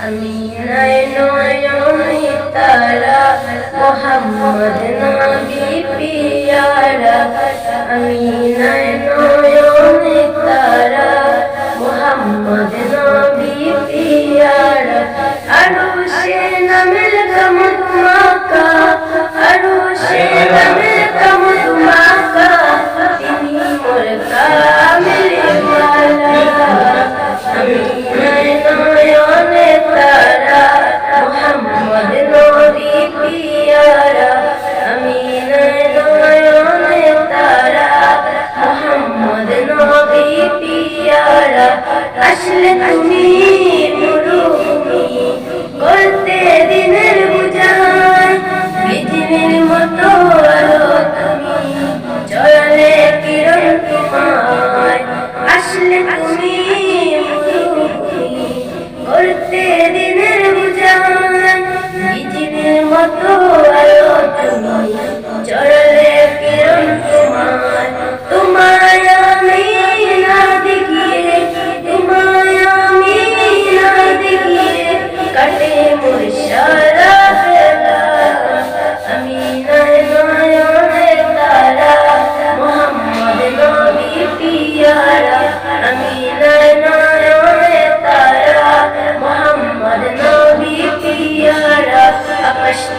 আমি নাই নয়নি তারা মোহাম্মদ নবী পিয়ারা আমি নাই আসলে তুমি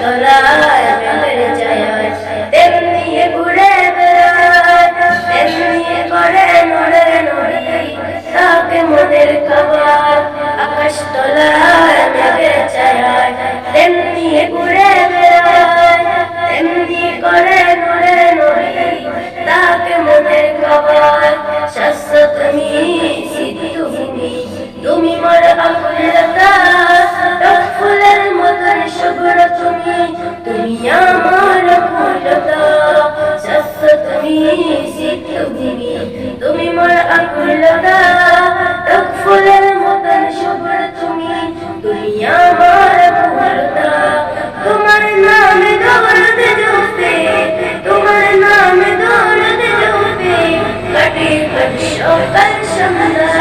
তলায় ছায়ায় তেমনি ঘুরে বেড়ায়, তেমনি করে নড়ে নড়ি। তাকে মনের খাবার আকাশ তলায় মেঘের ছায়ায়। তেমনি ঘুরে বেড়ায়, তেমনি করে নড়ে নড়ি। তাকে মনের খাবার শাস্ত্র তুমি। তুমি মোর তুমি আমার আকুলতা শাস্ত্র তুমি, সিদ্ধ ভূমি তুমি মোর আকুলতা। ফুলের মতন শুভ্র তুমি তুমি আমার আকুলতা তোমার নামে দৌড় জোতে তোমার নামে দৌড় জোতে কাটে কাটে সকাল সন্ধ্যা।